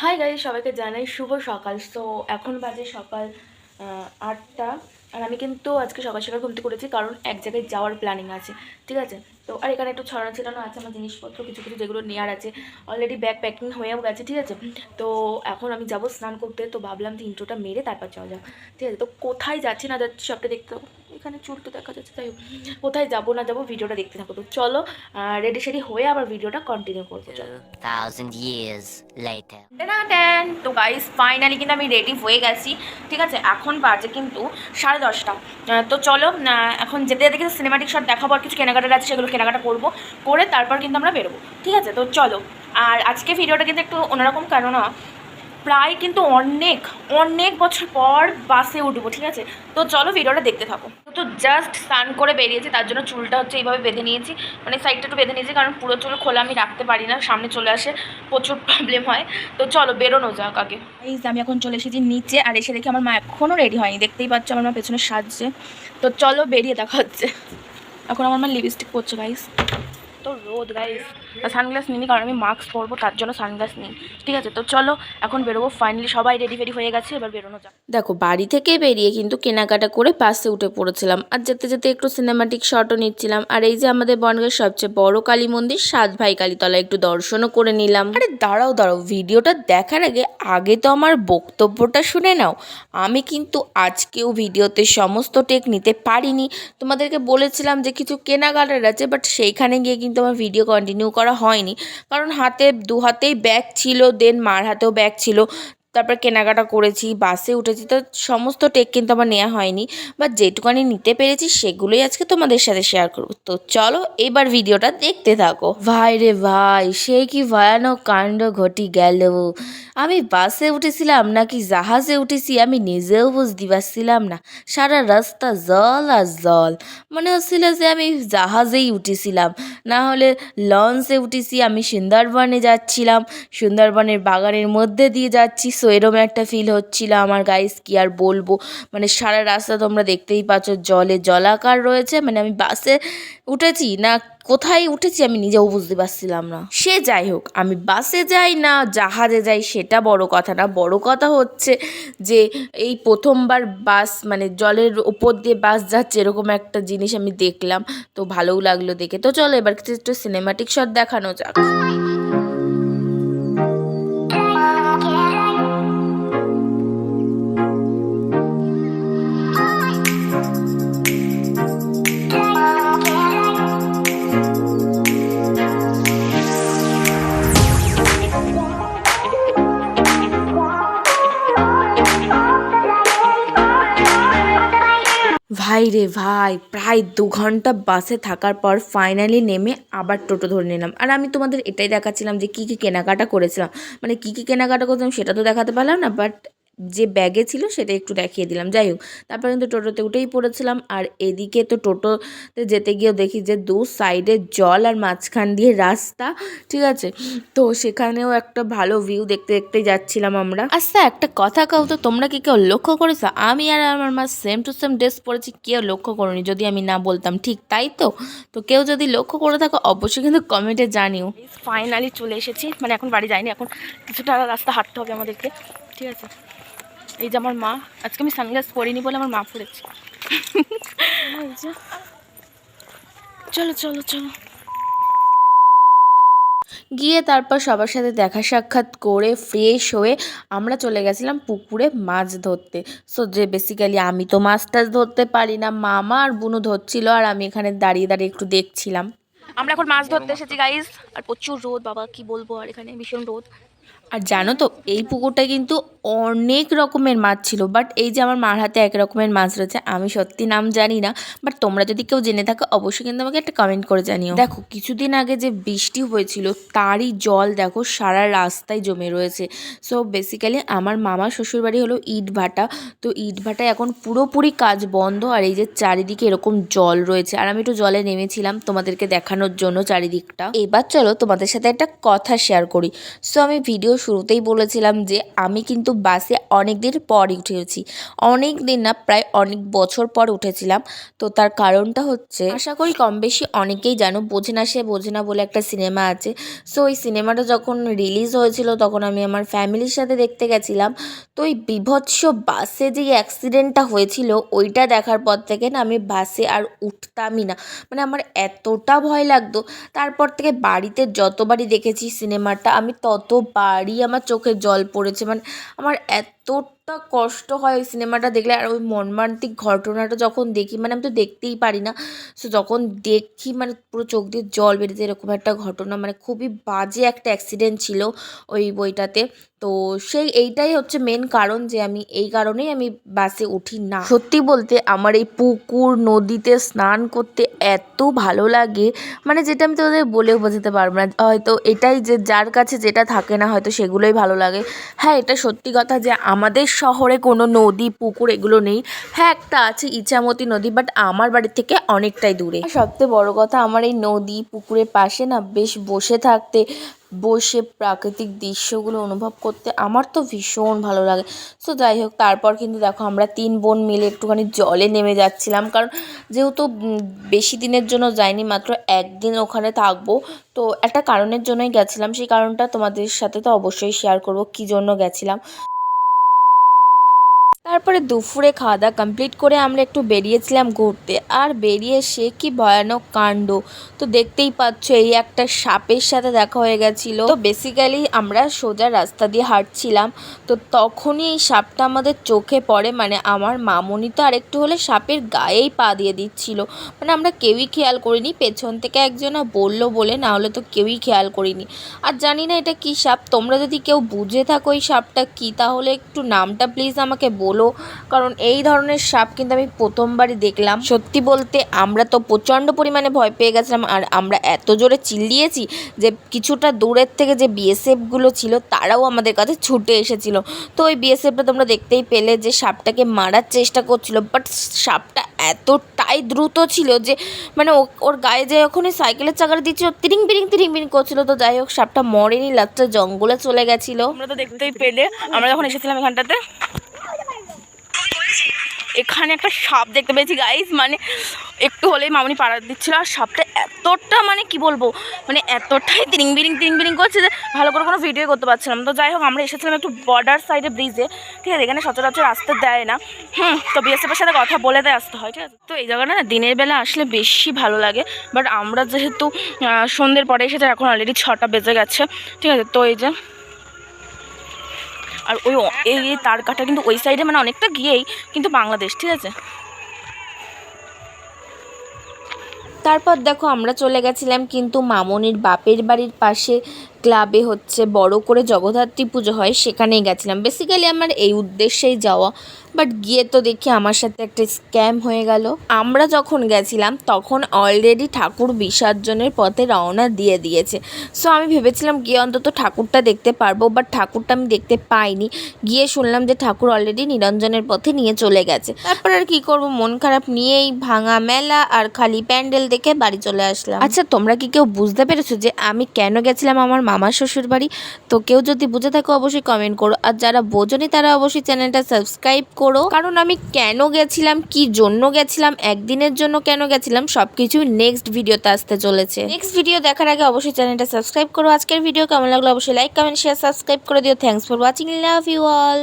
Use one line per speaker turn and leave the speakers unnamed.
Hi guys সবাইকে জানাই শুভ সকাল। সো এখন বাজে সকাল আটটা। আর আমি কিন্তু আজকে সকাল সকাল ঘুমতে করেছি কারণ এক জায়গায় যাওয়ার প্ল্যানিং আছে, ঠিক আছে? তো, আর এখানে একটু ছড়ানো ছিটানো আছে, আমার জিনিসপত্র, কিছু কিছু যেগুলো নেওয়ার আছে। অলরেডি ব্যাগ প্যাকিং হয়েও গেছে, ঠিক আছে? তো, এখন আমি যাব স্নান করতে। তো, ভাবলাম যে ইন্ট্রোটা মেরে তারপর যাওয়া যাক, ঠিক আছে? তো, কোথায় যাচ্ছি না যাচ্ছি সবটা দেখতে এখানে চুল তো দেখা যাচ্ছে তাই কোথায় যাব না যাব ভিডিওটা দেখতে থাকো। তো চলো রেডি সেডি হয়ে আবার ভিডিওটা কন্টিনিউ করব চলো।
2000 years later.
টান তো গাইস ফাইনালি কিন্তু আমি রেডি হয়ে গেছি ঠিক আছে? এখন বাজে কিন্তু সাড়ে দশটা। তো চলো এখন যেতে যেতে কিন্তু সিনেমাটিক শট দেখাবো আর কিছু কেনাকাটা আছে সেগুলো কেনাকাটা করব করে তারপর কিন্তু আমরা বেরোবো ঠিক আছে? তো চলো আর আজকে ভিডিওটা কিন্তু একটু অন্যরকম কেননা প্রায় কিন্তু অনেক অনেক বছর পর বাসে উঠবো, ঠিক আছে? তো চলো ভিডিওটা দেখতে থাকো। তো জাস্ট স্নান করে বেরিয়েছি, তার জন্য চুলটা হচ্ছে এইভাবে বেঁধে নিয়েছি। মানে সাইডটা একটু বেঁধে নিয়েছি, কারণ পুরো চুল খোলা আমি রাখতে পারি না, সামনে চলে আসে, প্রচুর প্রবলেম হয়। তো চলো বেরোনো যাক আগে। এই আমি এখন চলে এসেছি নিচে, আর এসে দেখি আমার মা এখনও রেডি হয়নি। দেখতেই পাচ্ছ আমার মা পেছনে সাজছে। তো চলো বেরিয়ে দেখা হচ্ছে। এখন আমার মা লিপস্টিক পরছে গাইস রোদ গাইস সানগ্লাস নিই কারণ আমি মাস্ক পরবো, তার জন্য সানগ্লাস নিই ঠিক আছে, তো চলো, এখন বেরোবো। ফাইনালি সবাই রেডি ফেডি হয়ে গেছে, এবার বেরোনো যাক।
দেখো, বাড়ি থেকে বেরিয়ে কিন্তু কেনাকাটা করে বাসে উঠে পড়েছিলাম। আর যেতে যেতে একটু সিনেমাটিক শটও নিচ্ছিলাম। আর এই যে আমাদের বনগের সবচেয়ে বড় কালী মন্দির, সাত ভাই কালীতলা একটু দর্শনও করে নিলাম। আরে দাঁড়াও দাঁড়াও, ভিডিওটা দেখার আগে আগে তো আমার বক্তব্যটা শুনে নাও। আমি কিন্তু আজকেও ভিডিওতে সমস্ত টেক নিতে পারিনি। তোমাদেরকে বলেছিলাম যে কিছু কেনাকাটার আছে বাট সেইখানে গিয়ে কিন্তু আমার ভিডিও কন্টিনিউ করা হয়নি। কারণ হাতে দু হাতেই ব্যাগ ছিল দেন মার হাতেও ব্যাগ ছিল। তারপর কেনাকাটা করেছি, বাসে উঠেছি, তো সমস্ত টেক কিন্তু আমার নেওয়া হয়নি। বা যেটুকানি নিতে পেরেছি, সেগুলোই আজকে তোমাদের সাথে শেয়ার করব। তো চলো এবার ভিডিওটা দেখতে থাকো। ভাই রে ভাই, সে কি ভয়ানক কাণ্ড ঘটি গেল? আমি বাসে উঠেছিলাম নাকি জাহাজে উঠেছি, আমি নিজেও বুঝতে পারছিলাম না। সারা রাস্তা জল আর জল। মনে হচ্ছিল যে আমি জাহাজেই উঠেছিলাম। না হলে লঞ্চে উঠেছি, আমি সুন্দরবনে যাচ্ছিলাম। সুন্দরবনের বাগানের মধ্যে দিয়ে যাচ্ছি। সো এরম একটা ফিল হচ্ছিল আমার গাইস কি আর বলব? মানে সারা রাস্তা তোমরা দেখতেই পাচ্ছ, জলে জলাকার রয়েছে। মানে আমি বাসে উঠেছি না, কোথায় উঠেছি আমি নিজেও বুঝতে পারছিলাম না। সে যাই হোক, আমি বাসে যাই না, জাহাজে যাই, সেটা বড় কথা না। বড় কথা হচ্ছে যে, এই প্রথমবার বাস মানে জলের ওপর দিয়ে বাস যাচ্ছে, এরকম একটা জিনিস আমি দেখলাম। তো ভালোও লাগল দেখে। তো চলো, এবার কিছু একটু সিনেমাটিক শট দেখানো যাক। ভাই রে ভাই, প্রায় দু ঘণ্টা বাসে থাকার পর ফাইনালি নেমে আবার টোটো ধরে নিলাম। আর আমি তোমাদের এটাই দেখাচ্ছিলাম যে কী কী কেনাকাটা করেছিলাম। মানে কী কী কেনাকাটা করেছিলাম সেটা তো দেখাতে পারলাম না বাট যে ব্যাগে ছিল সেটা একটু দেখিয়ে দিলাম। যাই হোক তারপর কিন্তু টোটোতে উঠেই পড়েছিলাম। আর এদিকে তো টোটোতে যেতে গিয়েও দেখি যে দু সাইডে জল আর মাঝখান দিয়ে রাস্তা ঠিক আছে? তো সেখানেও একটা ভালো ভিউ দেখতে দেখতে যাচ্ছিলাম আমরা। আচ্ছা একটা কথা কাউ তো তোমরা কি কেউ লক্ষ্য করেছ? আমি আর আমার মা সেম টু সেম ড্রেস পরেছি কেউ লক্ষ্য করনি যদি আমি না বলতাম। ঠিক তাই তো? তো কেউ যদি লক্ষ্য করে থাকো অবশ্যই কিন্তু কমেন্টে জানিও।
ফাইনালি চলে এসেছি। মানে এখন বাড়ি যাইনি এখন কিছুটা রাস্তা হাঁটতে হবে আমাদেরকে ঠিক আছে? এই যে আমার মা আজকে আমি সানগ্লাস পরিনি বলে আমার মা পড়েছে চলো চলো চলো।
গিয়ে তারপর সবার সাথে দেখা সাক্ষাৎ করে ফ্রেশ হয়ে আমরা চলে গেছিলাম পুকুরে মাছ ধরতে। সো যে বেসিক্যালি আমি তো মাছ টাছ ধরতে পারি না মামা আর বুনু ধরছিল আর আমি এখানে দাঁড়িয়ে দাঁড়িয়ে একটু দেখছিলাম।
আমরা এখন মাছ ধরতে এসেছি গাইস আর প্রচুর রোদ বাবা কি বলব আর এখানে? ভীষণ রোদ।
আর জানো তো, এই পুকুরটা কিন্তু অনেক রকমের মাছ ছিল বাট এই যে আমার মার হাতে এক রকমের মাছ রয়েছে, আমি সত্যি নাম জানি না বাট তোমরা যদি কেউ জেনে থাকো, অবশ্যই কিন্তু আমাকে একটা কমেন্ট করে জানিও। দেখো, কিছুদিন আগে যে বৃষ্টি হয়েছিল, তারই জল দেখো সারা রাস্তায় জমে রয়েছে। সো বেসিক্যালি আমার মামার শ্বশুরবাড়ি হলো ইট ভাটা তো ইট ভাটায় এখন পুরোপুরি কাজ বন্ধ, আর এই যে চারিদিকে এরকম জল রয়েছে, আর আমি একটু জলে নেমেছিলাম তোমাদেরকে দেখানোর জন্য চারিদিকটা। এবার চলো তোমাদের সাথে একটা কথা শেয়ার করি। সো আমি ভিডিও শুরুতেই বলেছিলাম যে আমি কিন্তু বাসে অনেক দিন পরই উঠেছি। অনেক দিন না, প্রায় অনেক বছর পর উঠেছিলাম। তো তার কারণটা হচ্ছে আশা করি কম বেশি অনেকেই জানো, বোঝে না সে, বোঝে না বলে একটা সিনেমা আছে। সো ওই সিনেমাটা যখন রিলিজ হয়েছিল, তখন আমি আমার ফ্যামিলির সাথে দেখতে গেছিলাম। তো ওই বিভৎস বাসে যে অ্যাক্সিডেন্টটা হয়েছিল, ওইটা দেখার পর থেকে না আমি বাসে আর উঠতামই না। মানে আমার এতটা ভয় লাগতো। তারপর থেকে বাড়িতে যতবারই দেখেছি সিনেমাটা, আমি ততবারই আমার চোখে জল পড়েছে। মানে আমার এতটা কষ্ট হয় ওই সিনেমাটা দেখলে। আর ওই মর্মান্তিক ঘটনাটা যখন দেখি মানে আমি তো দেখতেই পারি না। সো যখন দেখি মানে পুরো চোখ দিয়ে জল বেরিয়েছে এরকম একটা ঘটনা। মানে খুবই বাজে একটা অ্যাক্সিডেন্ট ছিল ওই বইটাতে। তো সেই এইটাই হচ্ছে মেন কারণ যে আমি, এই কারণেই আমি বাসে উঠি না। সত্যি বলতে আমার এই পুকুর, নদীতে স্নান করতে এত ভালো লাগে মানে যেটা আমি তোদের বলেও বোঝাতে পারব না। হয়তো এটাই যে যার কাছে যেটা থাকে না, হয়তো সেগুলোই ভালো লাগে। হ্যাঁ এটা সত্যি কথা যে আমাদের শহরে কোনো নদী, পুকুর এগুলো নেই। হ্যাঁ একটা আছে ইছামতি নদী বাট আমার বাড়ি থেকে অনেকটাই দূরে। সবচেয়ে বড় কথা, আমার এই নদী, পুকুরের পাশে না বেশ বসে থাকতে বসে প্রাকৃতিক দৃশ্যগুলো অনুভব করতে আমার তো ভীষণ ভালো লাগে। সো যাই হোক, তারপর কিন্তু দেখো আমরা তিন বোন মিলে একটুখানি জলে নেমে যাচ্ছিলাম। কারণ যেহেতু বেশি দিনের জন্য যাইনি, মাত্র একদিন ওখানে থাকব। তো একটা কারণের জন্যই গেছিলাম। সেই কারণটা তোমাদের সাথে তো অবশ্যই শেয়ার করব, কী জন্য গেছিলাম। তারপরে দুপুরে খাওয়া দাওয়া কমপ্লিট করে আমরা একটু বেরিয়েছিলাম ঘুরতে। আর বেরিয়ে সে কি ভয়ানক কাণ্ড। তো দেখতেই পাচ্ছ, এই একটা সাপের সাথে দেখা হয়ে গেছিল। তো বেসিক্যালি আমরা সোজা রাস্তা দিয়ে হাঁটছিলাম। তো তখনই এই সাপটা আমাদের চোখে পড়ে। মানে আমার মামনি তো আরেকটু হলে সাপের গায়েই পা দিয়ে দিচ্ছিল। মানে আমরা কেউই খেয়াল করিনি। পেছন থেকে একজনা বলল বলে, না হলে তো কেউই খেয়াল করিনি। আর জানি না এটা কী সাপ। তোমরা যদি কেউ বুঝে থাকো এই সাপটা কী, তাহলে একটু নামটা প্লিজ আমাকে বলো। কারণ এই ধরনের সাপ কিন্তু আমি প্রথমবারই দেখলাম। সত্যি বলতে আমরা তো প্রচণ্ড পরিমাণে ভয় পেয়ে গেছিলাম আর আমরা এত জোরে চিল্লিয়েছি যে কিছুটা দূরের থেকে যে বিএসএফগুলো ছিল তারাও আমাদের কাছে ছুটে এসেছিল। তো ওই বিএসএফটা তোমরা দেখতেই পেলে যে সাপটাকে মারার চেষ্টা করছিল বাট সাপটা এতটাই দ্রুত ছিল যে মানে ওর গায়ে যে যখনই সাইকেলের চাকার দিচ্ছিল, তিরিং বিরিং তিরিং বিরিং করছিল। তো যাই হোক, সাপটা মরেনি, লাস্টে জঙ্গলে চলে গেছিল।
আমরা তো দেখতেই পেলে। আমরা যখন এসেছিলাম এখানটাতে এখানে একটা সাপ দেখতে পেয়েছি গাইজ মানে একটু হলেই মামনি পাড়া দিচ্ছিল, আর সাপটা এতটা মানে কি বলব মানে এতটাই তিরিং বিরিং তিরিং বিরিং করছে যে ভালো করে কোনো ভিডিও করতে পারছিলাম তো যাই হোক, আমরা এসেছিলাম একটু বর্ডার সাইডে ব্রিজে ঠিক আছে? এখানে সচরাচর আসতে দেয় না। হুম, তো বিএসএফের সাথে কথা বলে দেয়, আসতে হয়, ঠিক আছে? তো এই জায়গাটা না, দিনের বেলা আসলে বেশি ভালো লাগে বাট আমরা যেহেতু সন্ধ্যের পরে এসেছে এখন অলরেডি ছটা বেজে গেছে, ঠিক আছে? তো এই যে আর ওই এই তার কাটা কিন্তু ওই সাইডে মানে অনেকটা গিয়েই কিন্তু বাংলাদেশ, ঠিক আছে?
তারপর দেখো আমরা চলে গেছিলাম কিন্তু মামনির বাপের বাড়ির পাশে ক্লাবে হচ্ছে বড় করে জগদ্ধাত্রী পুজো হয়, সেখানেই গেছিলাম। বেসিক্যালি আমার এই উদ্দেশ্যেই যাওয়া বাট গিয়ে তো দেখি আমার সাথে একটা স্ক্যাম হয়ে গেল। আমরা যখন গেছিলাম, তখন অলরেডি ঠাকুর বিসর্জনের পথে রওনা দিয়ে দিয়েছে। সো আমি ভেবেছিলাম গিয়ে অন্তত ঠাকুরটা দেখতে পারব বাট ঠাকুরটা আমি দেখতে পাইনি। গিয়ে শুনলাম যে ঠাকুর অলরেডি নিরঞ্জনের পথে নিয়ে চলে গেছে। তারপর আর কি করব, মন খারাপ নিয়েই ভাঙা মেলা আর খালি প্যান্ডেল দেখে বাড়ি চলে আসলাম। আচ্ছা তোমরা কি কেউ বুঝতে পেরেছ যে আমি কেন গেছিলাম আমার মামার শ্বশুর বাড়ি তো কেউ যদি বুঝে থাকো অবশ্যই কমেন্ট করো। আর যারা বোঝনি তারা অবশ্যই চ্যানেলটা সাবস্ক্রাইব করো। কারণ আমি কেন গেছিলাম, কি জন্য গেছিলাম, একদিনের জন্য কেন গেছিলাম সব সবকিছু নেক্সট ভিডিওতে আসতে চলেছে। নেক্সট ভিডিও দেখার আগে অবশ্যই চ্যানেলটা সাবস্ক্রাইব করো। আজকের ভিডিও কেমন লাগল অবশ্যই লাইক কমেন্ট শেয়ার সাবস্ক্রাইব করে দিও। Thanks for watching love you all